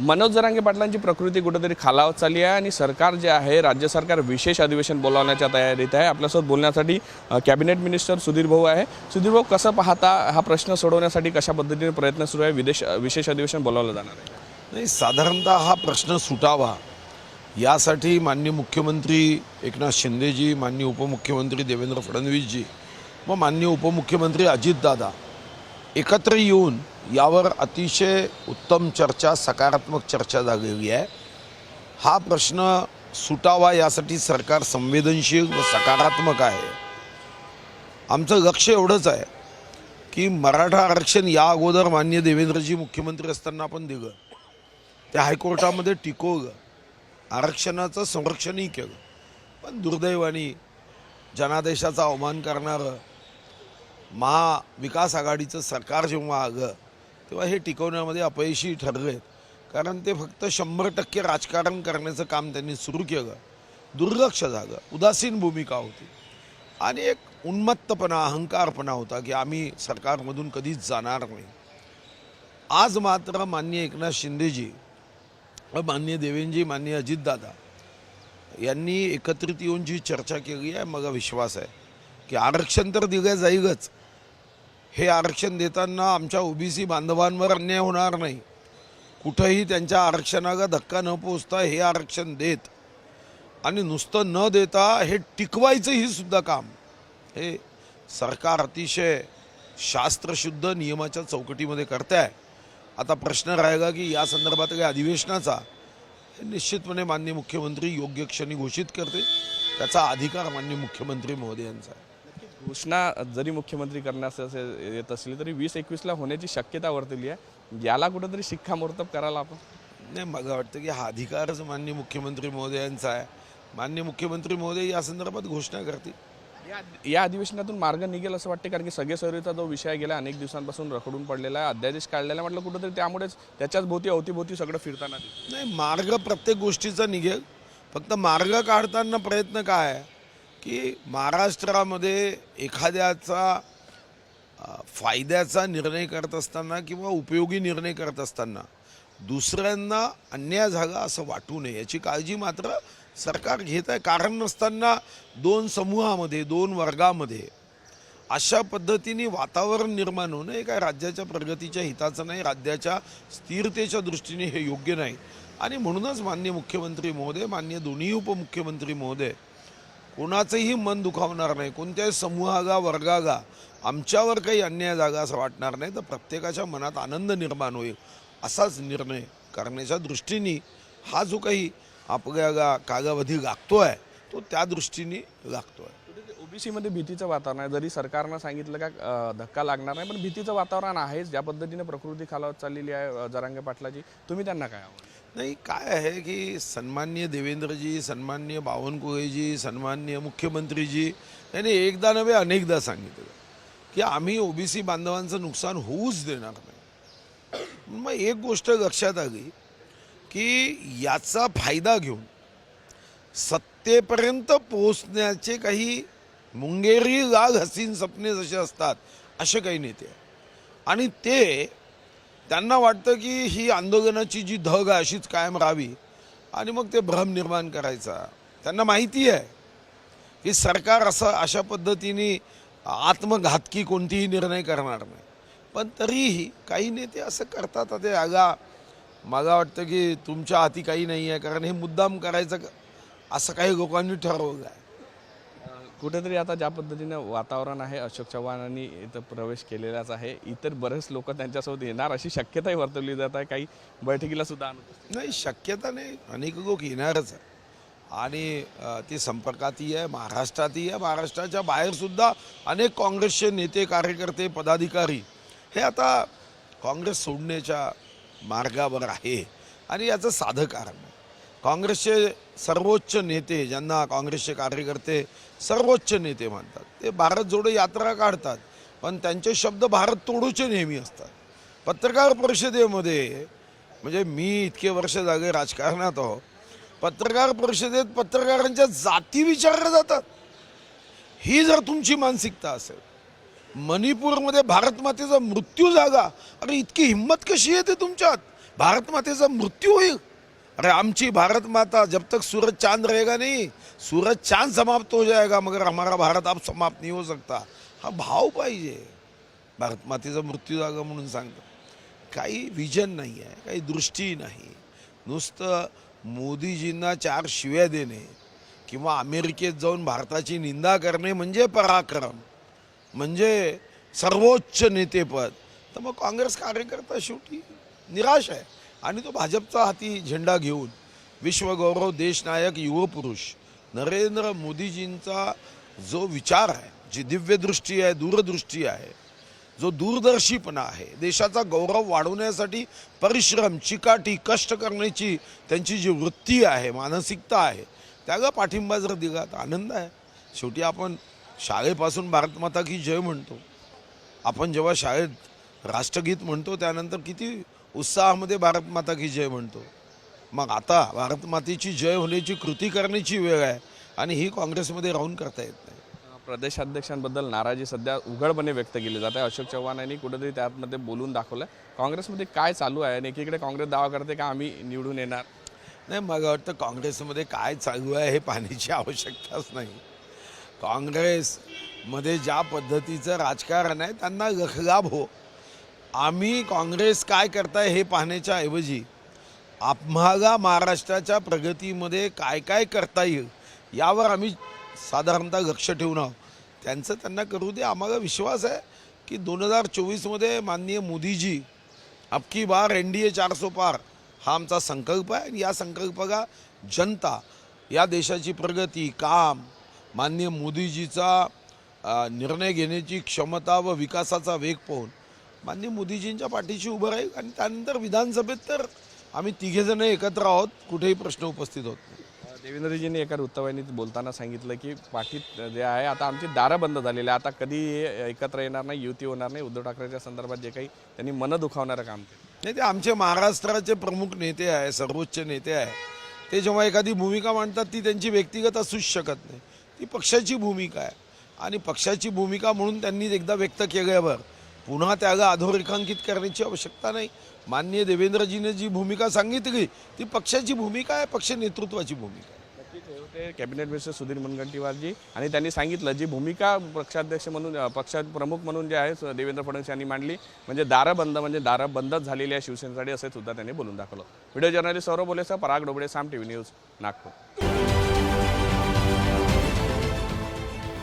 मनोज जरांगे पाटलांची प्रकृती कुठेतरी खालावत चालली आहे आणि सरकार जे आहे राज्य सरकार विशेष अधिवेशन बोलावण्याच्या तयारीत आहे. आपल्यासोबत बोलण्यासाठी कॅबिनेट मिनिस्टर सुधीर भाऊ आहे. सुधीर भाऊ कसं पाहता हा प्रश्न सोडवण्यासाठी कशा पद्धतीने प्रयत्न सुरू आहे? विदेश विशेष अधिवेशन बोलावलं जाणार आहे. नाही साधारणतः हा प्रश्न सुटावा यासाठी माननीय मुख्यमंत्री एकनाथ शिंदेजी माननीय उपमुख्यमंत्री देवेंद्र फडणवीसजी व माननीय उपमुख्यमंत्री अजितदादा एकत्र येऊन यावर अतिशय उत्तम चर्चा सकारात्मक चर्चा झालेली आहे. हा प्रश्न सुटावा यासाठी सरकार संवेदनशील व सकारात्मक आहे. आमचं लक्ष एवढंच आहे की मराठा आरक्षण या अगोदर मान्य देवेंद्रजी मुख्यमंत्री असताना आपण दिलं. ते हायकोर्टामध्ये टिकवलं. आरक्षणाचं संरक्षणही केलं. पण दुर्दैवाने जनादेशाचा अवमान करणारं महाविकास आघाडीचं सरकार जेव्हा आलं तेव्हा हे टिकवण्यामध्ये अपयशी ठरले कारण ते फक्त शंभर टक्के राजकारण करण्याचं काम त्यांनी सुरू केलं. दुर्लक्ष झालं. उदासीन भूमिका होती. आणि एक उन्मत्तपणा अहंकारपणा होता की आम्ही सरकारमधून कधीच जाणार नाही. आज मात्र माननीय एकनाथ शिंदेजी व माननीय मान्य माननीय अजितदादा यांनी एकत्रित येऊन जी चर्चा केली आहे मला विश्वास आहे की आरक्षण तर दिलं जाईलच. हे आरक्षण देताना आमच्या ओबीसी बांधवांवर अन्याय होणार नाही. कुठंही त्यांच्या आरक्षणाला धक्का न पोचता हे आरक्षण देत आणि नुसतं न देता हे टिकवायचंही सुद्धा काम. हे सरकार अतिशय शास्त्रशुद्ध नियमाच्या चौकटीमध्ये करत आहे आता प्रश्न राहिला की या संदर्भात काही अधिवेशनाचा निश्चितपणे माननीय मुख्यमंत्री योग्य क्षणी घोषित करते त्याचा अधिकार माननीय मुख्यमंत्री महोदयांचा आहे. घोषणा जरी मुख्यमंत्री करण्यास असे येत असली तरी वीस एकवीसला होण्याची शक्यता वर्तवली आहे. याला कुठंतरी शिक्कामोर्तब करायला आपण नाही मला वाटतं की हा अधिकारच माननीय मुख्यमंत्री महोदयांचा आहे. माननीय मुख्यमंत्री महोदय या संदर्भात घोषणा करतील. या या अधिवेशनातून मार्ग निघेल असं वाटते कारण की सगळे सरीचा जो विषय गेला अनेक दिवसांपासून रखडून पडलेला आहे. अध्यादेश काढलेला म्हटलं कुठंतरी त्यामुळेच त्याच्याच भोवती अवतीभोवती सगळं फिरताना. नाही मार्ग प्रत्येक गोष्टीचा निघेल. फक्त मार्ग काढताना प्रयत्न काय आहे? की महाराष्ट्रामध्ये एखाद्याचा फायद्याचा निर्णय करत असताना किंवा उपयोगी निर्णय करत असताना दुसऱ्यांना अन्याय झाला असं वाटू नये याची काळजी मात्र सरकार घेत आहे. कारण नसताना दोन समूहामध्ये दोन वर्गामध्ये अशा पद्धतीने वातावरण निर्माण होणं हे काय राज्याच्या प्रगतीच्या हिताचं नाही राज्याच्या स्थिरतेच्या दृष्टीने हे योग्य नाही. आणि म्हणूनच मान्य मुख्यमंत्री महोदय मान्य दोन्ही उपमुख्यमंत्री महोदय कोणाचंही मन दुखावणार नाही कोणत्याही समूहागा वर्गागा आमच्यावर काही अन्याय जागा असं वाटणार नाही तर प्रत्येकाच्या मनात आनंद निर्माण होईल असाच निर्णय करण्याच्या दृष्टीने हा जो काही आपल्याला कागावधी लागतो आहे तो त्या दृष्टीने लागतो आहे ओबीसीमध्ये भीतीचं वातावरण आहे. जरी सरकारनं सांगितलं का धक्का लागणार नाही पण भीतीचं वातावरण आहेच. ज्या पद्धतीने प्रकृती खालावत चाललेली आहे जरांगे पाटलाची तुम्ही त्यांना काय आवडतं नाही काय आहे की सन्मान्य देवेंद्रजी सन्मान्य बावनकुळेजी सन्माननीय मुख्यमंत्रीजी यांनी एकदा नव्हे अनेकदा सांगितलं. की आम्ही ओबीसी बांधवांचं नुकसान होऊच देणार नाही. मग एक गोष्ट लक्षात आली की याचा फायदा घेऊन सत्तेपर्यंत पोहोचण्याचे काही मुंगेरी लाग हसीन सपने जसे असतात असे काही नेते आणि ते त्यांना वाटतं की ही आंदोलनाची जी धग आहे अशीच कायम राहावी. आणि मग ते भ्रम निर्माण करायचा. त्यांना माहिती आहे की सरकार असं अशा पद्धतीने आत्मघातकी कोणतीही निर्णय करणार नाही. पण तरीही काही नेते असं करतात ते आगा मला वाटतं की तुमच्या हाती काही नाही आहे कारण हे मुद्दाम करायचं असं काही लोकांनी ठरवलं आहे कुठेतरी आता ज्या पद्धतीनं वातावरण आहे अशोक चव्हाणांनी इथं प्रवेश केलेलाच आहे. इतर बरेच लोक त्यांच्यासोबत येणार अशी शक्यताही वर्तवली जात आहे. काही बैठकीला सुद्धा नाही शक्यता नाही. अनेक लोक येणारच आहे. आणि ती संपर्कातही आहे महाराष्ट्रातही आहे. महाराष्ट्राच्या बाहेरसुद्धा अनेक काँग्रेसचे नेते कार्यकर्ते पदाधिकारी हे आता काँग्रेस सोडण्याच्या मार्गावर आहे. आणि याचं साधं कारण आहे. काँग्रेसचे सर्वोच्च नेते ज्यांना काँग्रेसचे कार्यकर्ते सर्वोच्च नेते मानतात ते भारत जोडो यात्रा काढतात पण त्यांचे शब्द भारत तोडूचे नेहमी असतात. पत्रकार परिषदेमध्ये म्हणजे मी इतके वर्ष जागे राजकारणात आहो पत्रकार परिषदेत पत्रकारांच्या जाती विचारल्या जातात. ही जर तुमची मानसिकता असेल मणिपूरमध्ये भारत मातेचा मृत्यू जागा अरे इतकी हिंमत कशी येते तुमच्यात? भारत मातेचा मृत्यू होईल. अरे आमची भारत माता जब तक सूरज चांद रहेगा नहीं सूरज चांद समाप्त हो जाएगा मगर हमारा भारत अब समाप्त नहीं हो सकता। हा भाव पाहिजे भारत मातेचा मृत्यू जागा म्हणून सांगतो। काही विजन नाही आहे काही दृष्टी नाही. नुसतं मोदीजींना चार शिव्या देणे किंवा अमेरिकेत जाऊन भारताची निंदा करणे म्हणजे पराक्रम म्हणजे सर्वोच्च नेतेपद. तर मग काँग्रेस कार्यकर्ता शेवटी निराश आहे. आणि तो भाजपचा हाती झेंडा घेऊन विश्वगौरव देशनायक युवपुरुष नरेंद्र मोदीजींचा जो विचार आहे जी दिव्यदृष्टी आहे दूरदृष्टी आहे जो दूरदर्शीपणा आहे देशाचा गौरव वाढवण्यासाठी परिश्रम चिकाटी कष्ट करण्याची त्यांची जी वृत्ती आहे मानसिकता आहे त्याला पाठिंबा जर दिला तर आनंद आहे. शेवटी आपण शाळेपासून भारतमाता की जय म्हणतो. आपण जेव्हा शाळेत राष्ट्रगीत म्हणतो त्यानंतर किती उत्साहामध्ये भारतमाता की जय म्हणतो. मग आता भारतमातेची जय होण्याची कृती करण्याची वेळ आहे आणि ही काँग्रेसमध्ये राहून करता येत नाही. प्रदेशाध्यक्षांबद्दल नाराजी सध्या उघडपणे व्यक्त केली जाते अशोक चव्हाण यांनी कुठेतरी त्यामध्ये बोलून दाखवलं काँग्रेसमध्ये काय चालू आहे आणि एकीकडे काँग्रेस दावा करते का आम्ही निवडून येणार? नाही मला वाटतं काँग्रेसमध्ये काय चालू आहे हे पाहण्याची आवश्यकताच नाही. काँग्रेसमध्ये ज्या पद्धतीचं राजकारण आहे त्यांना लखलाभ हो. आम्ही काँग्रेस काय करताय हे पाहण्याच्या ऐवजी आम्हाला महाराष्ट्राच्या प्रगतीमध्ये काय काय करता येईल यावर आम्ही साधारणतः लक्ष ठेवून आहोत. त्यांचं त्यांना करू दे. आम्हाला विश्वास आहे की दोन हजार चोवीसमध्ये माननीय मोदीजी अबकी बार एन डी ए चार सो पार हा आमचा संकल्प आहे. आणि या संकल्पाला जनता या देशाची प्रगती काम माननीय मोदीजीचा निर्णय घेण्याची क्षमता व विकासाचा वेग पाहून माननीय मोदीजींच्या पाठीशी उभं राहील आणि त्यानंतर विधानसभेत तर आम्ही तिघेजण एकत्र आहोत कुठेही प्रश्न उपस्थित होत नाही. देवेंद्रजींनी एका वृत्तवाहिनीत बोलताना सांगितलं की पाठीत जे आहे आता आमची दारं बंद झालेली आहे आता कधी एकत्र येणार नाही युती होणार नाही. उद्धव ठाकरेच्या संदर्भात जे काही त्यांनी मन दुखावणारं काम केलं. नाही ते आमचे महाराष्ट्राचे प्रमुख नेते आहे सर्वोच्च नेते आहे. ते जेव्हा एखादी भूमिका मांडतात ती त्यांची व्यक्तिगत असूच शकत नाही. ती पक्षाची भूमिका आहे. आणि पक्षाची भूमिका म्हणून त्यांनी एकदा व्यक्त केल्यावर पुन्हा त्याला अधोरेखांकित करण्याची आवश्यकता नाही. माननीय देवेंद्रजीने जी भूमिका सांगितली ती पक्षाची भूमिका आहे पक्ष नेतृत्वाची भूमिका होते कॅबिनेट मिनिस्टर सुधीर मुनगंटीवारजी आणि त्यांनी सांगितलं जी भूमिका पक्षाध्यक्ष म्हणून पक्षात प्रमुख म्हणून जे आहे देवेंद्र फडणवीस यांनी मांडली म्हणजे दारं बंद म्हणजे दारं बंदच झालेली आहे शिवसेनेसाठी असे सुद्धा त्यांनी बोलून दाखवलं. Video journalist Saurabh बोलेसह Parag Dobale Saam T V news Nagpur.